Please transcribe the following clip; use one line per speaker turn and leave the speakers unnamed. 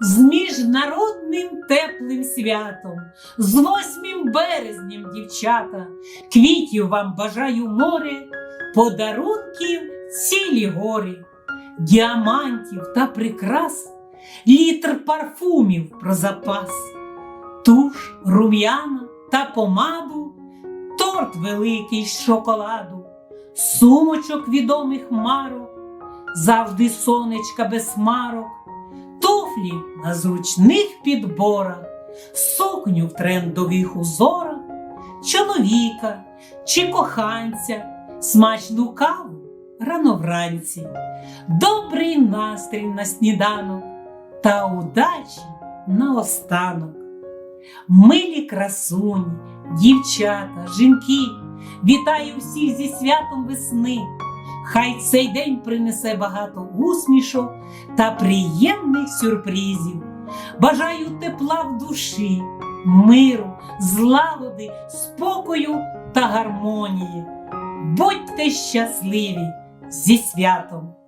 з міжнародним теплим святом, з 8 березням, дівчата, квітів вам бажаю море, подарунків цілі гори, діамантів та прикрас, літр парфумів про запас, туш, рум'яна та помаду, торт великий з шоколаду, сумочок відомих марок, завжди сонечка без марок, туфлі на зручних підборах, сукню в трендових узорах, чоловіка чи коханця, смачну каву рано вранці, добрий настрій на сніданок та удачі наостанок. Милі красуні, дівчата, жінки, вітаю всіх зі святом весни. Хай цей день принесе багато усмішок та приємних сюрпризів. Бажаю тепла в душі, миру, злагоди, спокою та гармонії. Будьте щасливі зі святом!